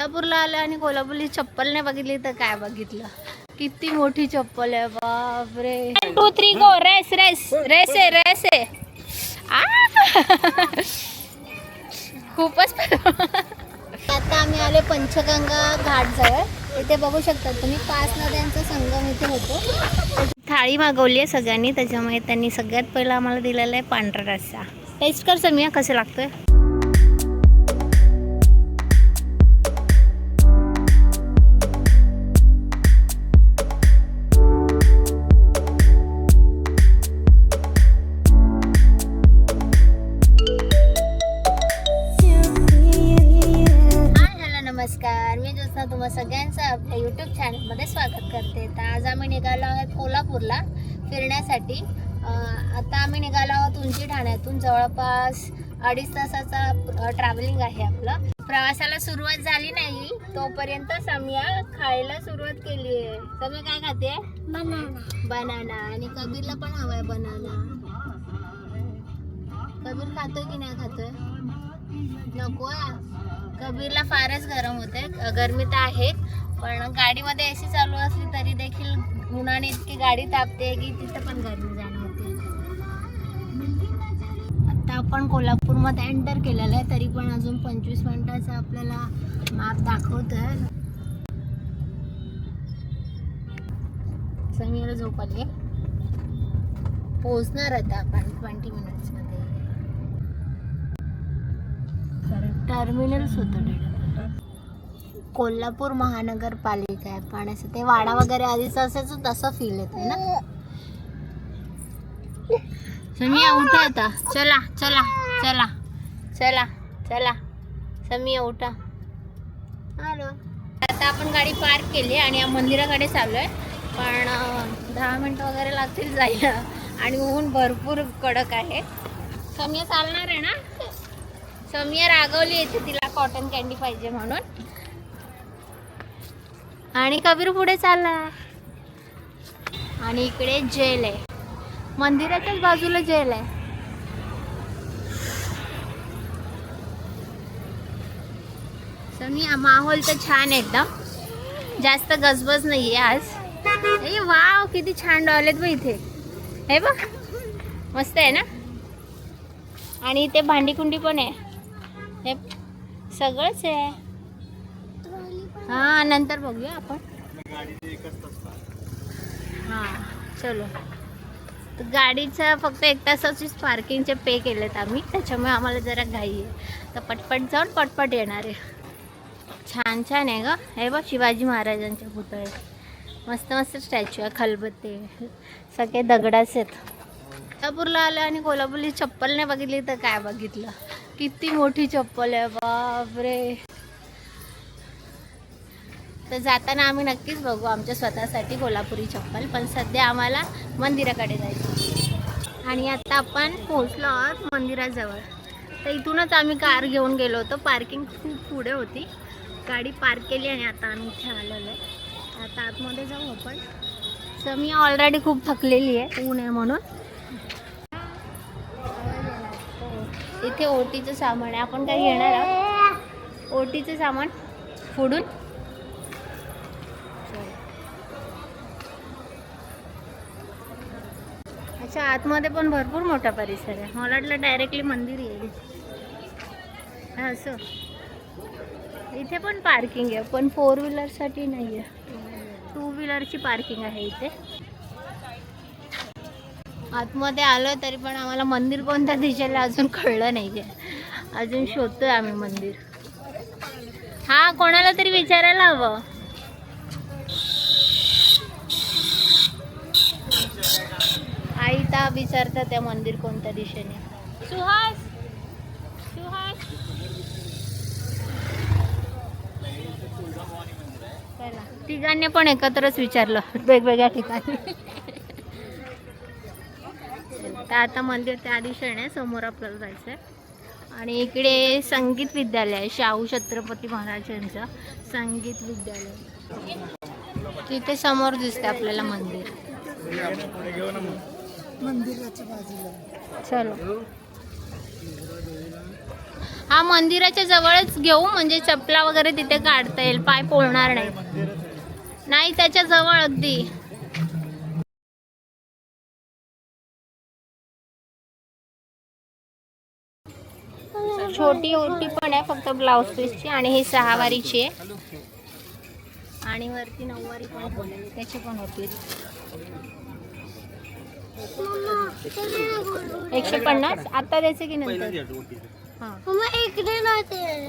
कोल्हापूरला आलं आणि कोल्हापूरची चप्पल नाही बघितली तर काय बघितलं? किती मोठी चप्पल आहे बापरे. Two three go race race race आहे रेस आहे! खूपच आता आम्ही आले पंचगंगा घाट जवळ. इथे बघू शकता तुम्ही पाच नद्यांचा संगम इथे होतो. थाळी मागवली आहे सगळ्यांनी त्याच्यामुळे त्यांनी सगळ्यात पहिला आम्हाला दिलेला आहे पांढरा रस्सा. टेस्ट कर समिया कसं लागतोय? इथून जवळपास अडीच तासाचा ट्रॅव्हलिंग आहे आपलं. प्रवासाला सुरुवात झाली नाही तोपर्यंत समिया खायला सुरुवात केली आहे. समिया काय खाते? बनाना बनाना आणि कबीरला पण हवाय बनाना कबीर खातोय की नाही खातोय? नको कबीरला फारच गरम होते गरमी तर आहे पण गाडीमध्ये एसी चालू असली तरी देखील उन्हाने इतकी गाडी तापते की तिथं पण गरमी जाणवते. आपण कोल्हापूरमध्ये एंटर केलेलं आहे तरी पण अजून पंचवीस मिनिटाचा आपल्याला मॅप दाखवतोय. समीर झोप पोहोचणार आता आपण ट्वेंटी मिनिट्समध्ये टर्मिनल्स होतं कोल्हापूर महानगरपालिका आहे. पण असं ते वाडा वगैरे आधीच असायचं तसं फील येते ना? समिया उठा आता. चला चला चला चला चला. समिया उठा. हॅलो आता आपण गाडी पार्क केली आणि या मंदिराकडे चालू आहे पण दहा मिनटं वगैरे लागतील जायला. आणि ऊन भरपूर कडक आहे. समिया चालणार आहे ना? समिया रागवली येते तिला कॉटन कॅन्डी पाहिजे म्हणून. आणि कबीर पुढे चालला. आणि इकडे जेल आहे. मंदिराच्याच बाजूला जेल आहे. समिया माहोल तर छान आहे एकदम. जास्त गजबज नाहीये आज. ए वाव किती छान डॉल आहेत बघ इथे. हे बघ. मस्त आहे ना? आणि इथे भांडीकुंडी पण आहे. हे सगळंच आहे. हा नंतर बघूया आपण. हा चलो. गाडीचं फक्त एक तासाचीच पार्किंगचे पे केलेत आम्ही. त्याच्यामुळे आम्हाला जरा घाई आहे. तर पटपट जाऊन पटपट येणार आहे. छान छान आहे ग. हे बघ शिवाजी महाराजांचे पुतळे मस्त मस्त स्टॅच्यू आहे. खलबत्ते. सगळे दगडाच आहेत. कोल्हापूरला आलं आणि कोल्हापूरची चप्पल नाही बघितली तर काय बघितलं? किती मोठी चप्पल आहे. बापरे. तर जाताना आम्ही नक्कीच बघू आमच्या स्वतःसाठी कोल्हापुरी चप्पल पण सध्या आम्हाला मंदिराकडे जायचं आणि आता आपण पोहोचलो आहोत मंदिराजवळ. तर इथूनच आम्ही कार घेऊन गेलो होतो. पार्किंग खूप पुढे होती. गाडी पार्क केली आणि आता आम्ही इथे आलेलो आहे. आता आतमध्ये जाऊ आपण. तर मी ऑलरेडी खूप थकलेली आहे ऊन आहे म्हणून. इथे ओटीचं सामान आहे. आपण काय घेणार आहोत? ओटीचं सामान फोडून. अच्छा आतमध्ये पण भरपूर मोठा परिसर आहे. मला वाटलं डायरेक्टली मंदिर येईल. असं. इथे पण पार्किंग आहे पण फोर व्हीलरसाठी नाही आहे टू व्हीलरची पार्किंग आहे इथे. आतमध्ये आलो तरी पण आम्हाला मंदिर कोणत्या दिशेला अजून कळलं नाही आहे अजून शोधतोय आम्ही मंदिर. हा कोणाला तरी विचारायला हवं. आई ता विचारतात त्या मंदिर कोणत्या दिशेने? सुहास. सुहास. चला. तिघांनी पण एकत्रच विचारलं. वेगवेगळ्या ठिकाणी. तर आता मंदिर त्या दिशेने समोर आपल्याला जायचं आहे आणि इकडे संगीत विद्यालय आहे शाहू छत्रपती महाराजांचं संगीत विद्यालय. तिथे समोर दिसते आपल्याला मंदिर. मंदिराच्या बाजूला. चलो. हा मंदिराच्या जवळच घेऊ म्हणजे चपला वगैरे तिथे काढता येईल. पाय पोळणार नाही. नाही त्याच्याजवळ अगदी. छोटी ओटी पण आहे फक्त ब्लाऊज पीसची आणि ही सहावारीची आहे. आणि वरती नऊवारी पण त्याची पण होती. एकशे पन्नास? आता द्यायचे की नंतर? हा.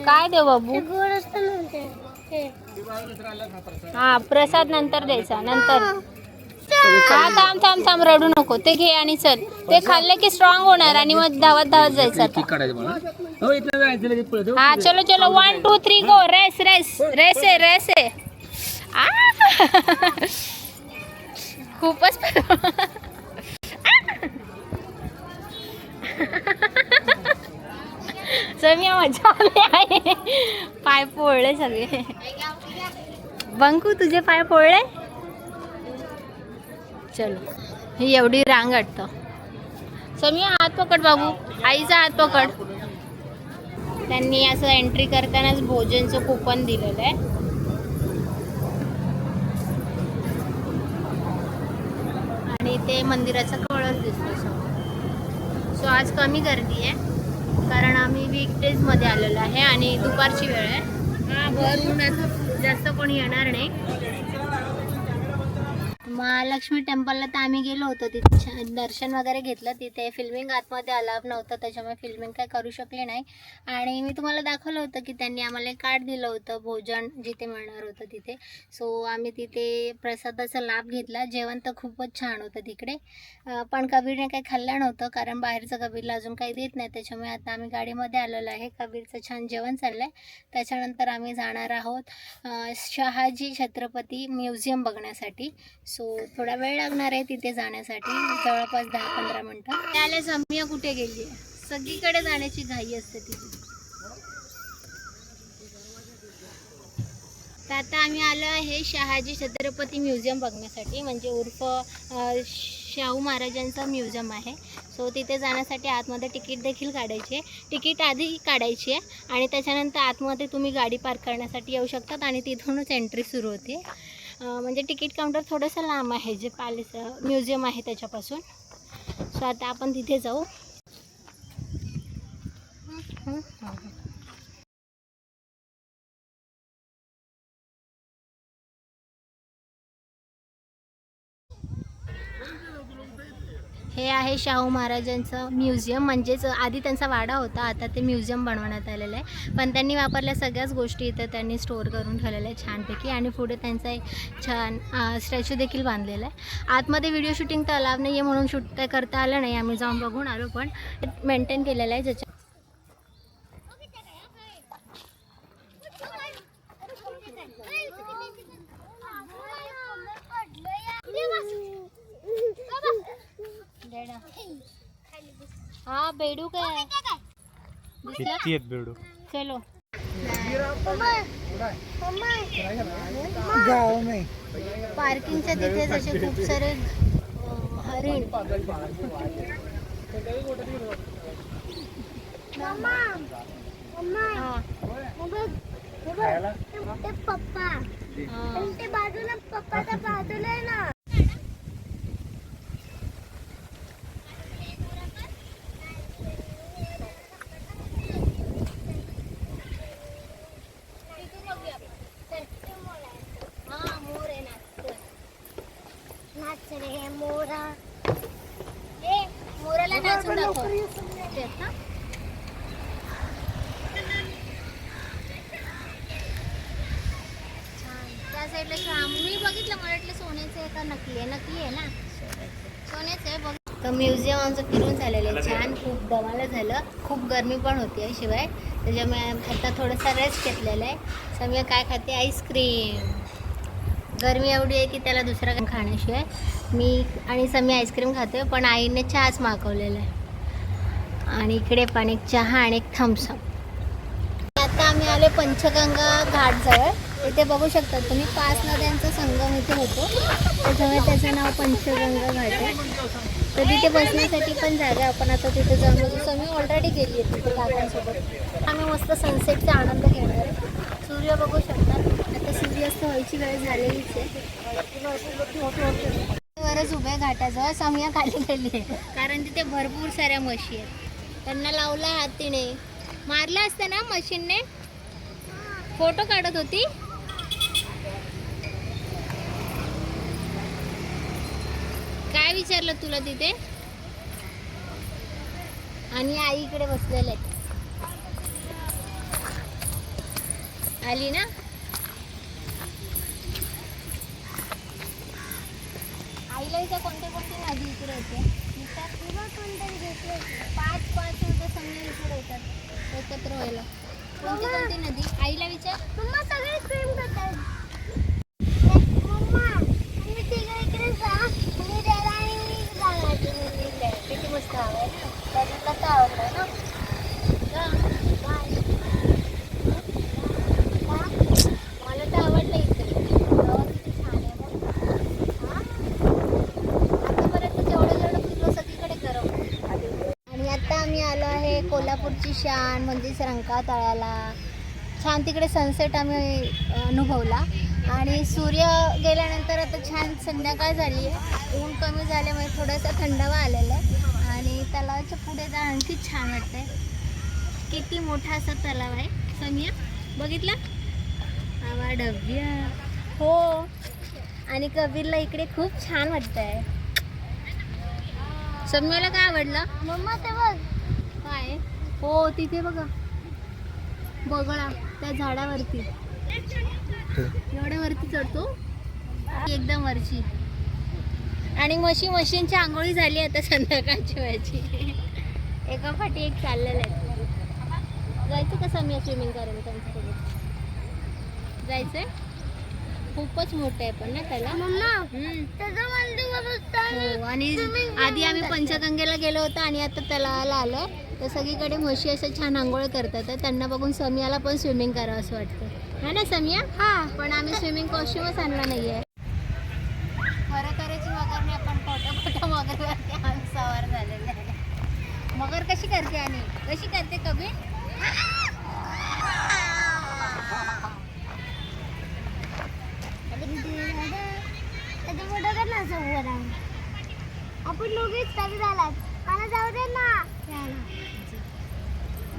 काय देऊ बाबू? हा प्रसाद नंतर द्यायचा नंतर. हा थांब थांब थांब रडू नको. ते घे आणि चल. ते खाल्ले की स्ट्रॉंग होणार आणि मग धावत धावत जायचं आता. काढायचं मला. हो जायचं लगेच. हा चलो चलो. One two three go race race race आहे रेस आहे. आ! खूपच समिया मजा आली आहे. पाय पोळले सगळे. बंकू तुझे पाय पोळले चलो ही एवढी रांग वाटतं. समिया हात पकड बाबू. आईचा हात पकड. त्यांनी असं एंट्री करतानाच भोजनचं कुपन दिलेलं आहे. आणि ते मंदिराचं सो आज कमी गर्दी आहे. कारण आम्ही वीकडेजमध्ये आलेलो आहे आणि दुपारची वेळ आहे. हा भर जास्त कोणी येणार नाही. महालक्ष्मी टेम्पलला तर आम्ही गेलो होतो तिथे. छान दर्शन वगैरे घेतलं तिथे. फिल्मिंग आतमध्ये अलाव नव्हतं त्याच्यामुळे फिल्मिंग काय करू शकले नाही. आणि मी तुम्हाला दाखवलं होतं की त्यांनी आम्हाला एक कार्ड दिलं होतं भोजन जिथे मिळणार होतं तिथे. सो आम्ही तिथे प्रसादाचा लाभ घेतला. जेवण तर खूपच छान होतं तिकडे. पण कबीरने काही खाल्लं नव्हतं कारण बाहेरचं कबीरला अजून काही देत नाही. त्याच्यामुळे आता आम्ही गाडीमध्ये आलेलो आहे. कबीरचं छान जेवण चाललं आहे त्याच्यानंतर आम्ही जाणार आहोत शहाजी छत्रपती म्युझियम बघण्यासाठी. सो थोडा वेळ लागणार आहे तिथे जाण्यासाठी. जवळपास दहा पंधरा मिनटं. त्याला समिया कुठे गेली सगळीकडे जाण्याची घाई असते तिथे. तर आता आम्ही आलो आहे शहाजी छत्रपती म्युझियम बघण्यासाठी. म्हणजे उर्फ शाहू महाराजांचा म्युझियम आहे. सो तिथे जाण्यासाठी आतमध्ये तिकीट देखील काढायची आहे. तिकीट आधी काढायची आहे. आणि त्याच्यानंतर आतमध्ये तुम्ही गाडी पार्क करण्यासाठी येऊ शकतात आणि तिथूनच एंट्री सुरू होते. म्हणजे तिकीट काउंटर थोडंसं लांब आहे जे पॅलेस म्युझियम आहे त्याच्यापासून. सो आता आपण तिथे जाऊ. हे आहे शाहू महाराजांचं म्युझियम. म्हणजेच आधी त्यांचा वाडा होता आता ते म्युझियम बनवण्यात आलेलं आहे. पण त्यांनी वापरल्या सगळ्याच गोष्टी इथं त्यांनी स्टोअर करून ठेवलेल्या आहे छानपैकी आणि पुढे त्यांचा एक छान स्टॅच्यू देखील बांधलेला आहे. आतमध्ये व्हिडिओ शूटिंग तर अलाव नाही आहे म्हणून शूट काय करता आलं नाही. आम्ही जाऊन बघून आलो पण मेंटेन केलेलं आहे. ज्याच्या हा बेडू काय? दिसला? किती आहेत बेडू. चलो. पार्किंगच्या तिथे जसे खूप सारे हरिण. पप्पा. बाजूला पप्पाच्या बाजूला आहे ना हा, मोर आहे नाचतोय. नाच रे मोरा ए, मोराला नाचून दाखव ते, हा? छान. त्या साईडला छान मी बघितलं मला वाटलं सोन्याचं आहे का नकली आहे. नकली आहे ना. सोन्याचं आहे बघ. तर म्युझियम आमचं फिरून झालेलं आहे. छान. खूप दमाला झालं. खूप गरमी पण होती आहे शिवाय त्याच्यामुळे आता थोडासा रेस्ट घेतलेला आहे. समीया काय खाते? आईस्क्रीम गरमी एवढी आहे की त्याला दुसरं काही खाण्याशिवाय मी आणि समी आईस्क्रीम खाते पण आईने चहाच मागवलेला आहे. आणि इकडे पण एक चहा आणि एक थम्सअप आता आम्ही आले पंचगंगा घाटजवळ इथे बघू शकता तुम्ही पाच नद्यांचा संगम इथे होतो. त्याच्यामुळे त्याचं नाव पंचगंगा घाट आहे. तर तिथे बसण्यासाठी पण जागा आपण आता तिथे जाऊन बघू मी ऑलरेडी गेली आहे तिथे काकांसोबत. आम्ही मस्त सनसेटचा आनंद घेणार सूर्य बघू शकतात आता सूर्यास्त व्हायची वेळ झालेलीच आहे. वरच उभ्या घाटाजवळ समया खाली गेली आहे. कारण तिथे भरपूर साऱ्या म्हशी आहेत. त्यांना लावला हात तिने मारला असतं ना मशीनने? फोटो काढत होती? काय विचारलं तुला तिथे? आणि आई इकडे बसलेले. आहेत आली ना? आईला इथे कोणते कोणते नदी इकडे होते किंवा कोणतरी घेतली पाच पाच होतं समजा इकडे होतात एकत्र व्हायला. कोणती कोणती नदी? आईला विचार मम्मा सगळे स्विम करतात मम्मा तुम्ही तिघं इकडे जा मी त्याला आणि मी जाणार तुम्ही किती मस्त हवं आहे ना त्यातला तर आवडलं ना जा. मला तर आवडलं इथे हवा किती छान आहे बघ. हा? आतापर्यंत जेवढं जेवढं फिरलो सगळीकडे गरम आणि आता आम्ही आलो आहे कोल्हापूरची शान म्हणजेच रंकातळ्याला छान तिकडे सनसेट आम्ही अनुभवला. आणि सूर्य गेल्यानंतर आता छान संध्याकाळ झाली आहे. ऊन कमी झाल्यामुळे थोडासा थंडावा आलेला आहे. आणि तलावाच्या पुढे जा आणखी छान वाटतंय. किती मोठा असा तलाव आहे. समिया बघितला? आवा डब्या. हो. आणि कबीरला इकडे खूप छान वाटतंय. समियाला काय आवडलं? मम्मा ते बघ. हो तिथे बघा. बगळा त्या झाडावरती. एवढ्या वरती चढतो. एकदम वरची. आणि मशी मशीनची आंघोळी झाली आता संध्याकाळची वेळची एका फाटी एक चाललेलं आहे. जायचं का मी स्विमिंग करायला त्यांच्यासोबत? जायचंय? खूपच मोठं आहे पण ना त्याला? बसतं हो आणि आधी आम्ही पंचगंगेला गेलो होतो आणि आता तलावाला आलो तर सगळीकडे म्हशी असं छान आंघोळ करतात. तर त्यांना बघून समियाला पण स्विमिंग करावं असं वाटतं. है ना समिया? हा. पण आम्ही स्विमिंग कॉस्ट्युमच आणला नाहीये. खरं करायची मगरने आपण खोटं खोटं मगरवरती आम्ही सवार झालेले आहे. मगर कशी करते आणि? कशी करते कभी त्याचं फोटो कर ना समोर आपण दोघीच कधी झालात? मला जाऊ दे ना.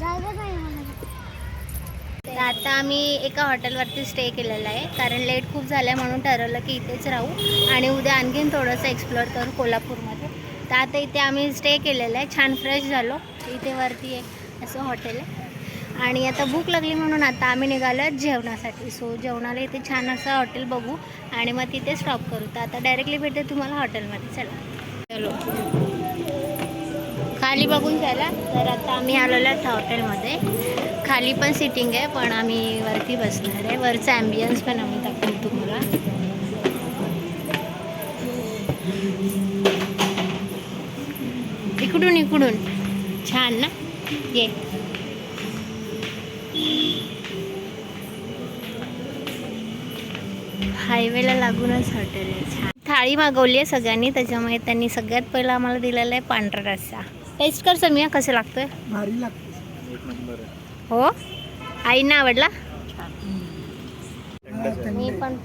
जाऊ दे नाही तर आता आम्ही एका हॉटेलवरती स्टे केलेला आहे. कारण लेट खूप झालं आहे म्हणून ठरवलं की इथेच राहू. आणि उद्या आणखीन थोडंसं एक्सप्लोअर करू कोल्हापूरमध्ये. तर आता इथे आम्ही स्टे केलेलं आहे. छान फ्रेश झालो. इथे वरती आहे असं हॉटेल आहे. आणि आता भूक लागली म्हणून आता आम्ही निघालो जेवणासाठी. सो जेवणाला इथे छान असं हॉटेल बघू. आणि मग तिथे स्टॉप करू. तर आता डायरेक्टली भेटते तुम्हाला हॉटेलमध्ये चला. चलो. खाली बघून झाला तर आता आम्ही आलेलो आहोत हॉटेलमध्ये खाली पण सिटिंग आहे पण आम्ही वरती बसणार आहे. वरचा ॲम्बियन्स पण आम्ही दाखवू तुम्हाला. इकडून इकडून. छान ना? ये. हायवेला लागूनच हॉटेल आहे. छान. थाळी मागवली आहे सगळ्यांनी त्याच्यामुळे त्यांनी सगळ्यात पहिला आम्हाला दिलेला आहे पांढरा रस्सा. टेस्ट कर समिया कसं लागतोय? भारी लागते हो? आईंना आवडला? मी पण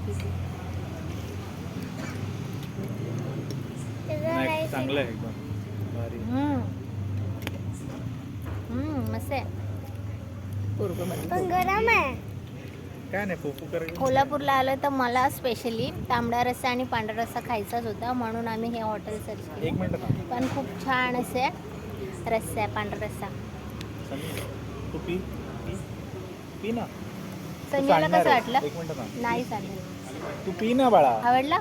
चांगलं आहे मस्त आहे. पण गरम आहे. काय नाही कोल्हापूरला आलो तर मला स्पेशली तांबडा रस्सा आणि पांढरा रस्सा खायचाच होता म्हणून आम्ही हे हॉटेल सर्च एक केलं मिनिट थांब. पण खूप छान असे रस्सा आहे पांढरा रस्सा. तू पी पी ना. संजयला कसं. वाटलं? एक मिनिट थांब. नाही चालेल. तू पी ना बाळा. आवडला?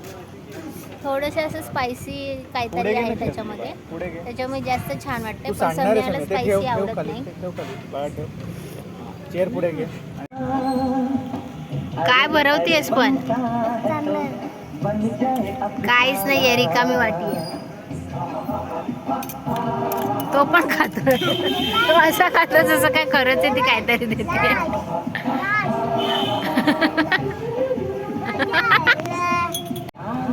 थोडंसं असं स्पायसी पुढे काहीतरी घे आहे ना त्याच्यामध्ये. पुढे घे. त्याच्यामुळे जास्त छान वाटते तू पण सांगणार आहे. ते ठेव स्पायसी ठेव आवडत खाली. नाही. ठेव खाली. बाळा ठेव. चेअर पुढे घे. काय भरवतेस पण? काहीच नाही रिकामी वाटी तो पण खातो. तो असा खातो जसं काय खरंच आहे ती काहीतरी देते.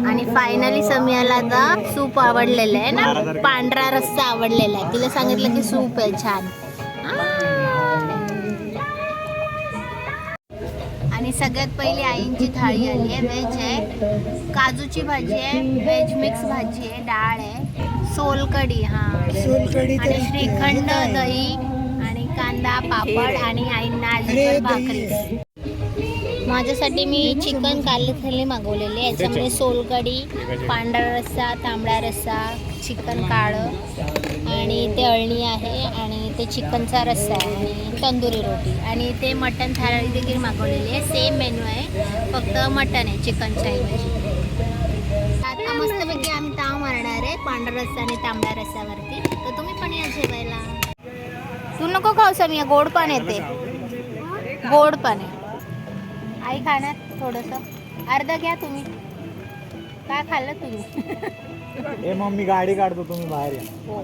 आणि फायनली समियाला आता सूप आवडलेलं आहे ना? पांढरा रस्सा आवडलेला आहे. तिला सांगितलं की सूप आहे छान. सगळ्यात पहिली आईंची थाळी आली आहे व्हेज आहे. काजूची भाजी आहे व्हेज मिक्स भाजी आहे डाळ आहे. सोलकढी हा. आणि श्रीखंड दही आणि कांदा पापड आणि आईंना भाकरी. माझ्यासाठी मी चिकन कालथली मागवलेली आहे. याच्यामध्ये सोलकढी पांढरा रस्सा तांबडा रस्सा चिकन काळं. आणि ते अळणी आहे आणि ते चिकनचा रस्सा आहे आणि तंदुरी रोटी. आणि ते मटन थाळी देखील मागवलेली आहे. सेम मेनू आहे. फक्त मटन आहे चिकनच्या ऐवजी. आता मस्तपैकी आम्ही ताव मारणार आहे पांढरा रस्सा आणि तांबड्या रस्स्यावरती तर तुम्ही पण या जेवायला. तू नको खाऊ समी गोड पण येते. गोड पण आहे. आई खाणार थोडंसं. अर्ध घ्या तुम्ही. काय खाल्लं तुम्ही? ए मग मी गाडी काढतो तुम्ही बाहेर या. हो.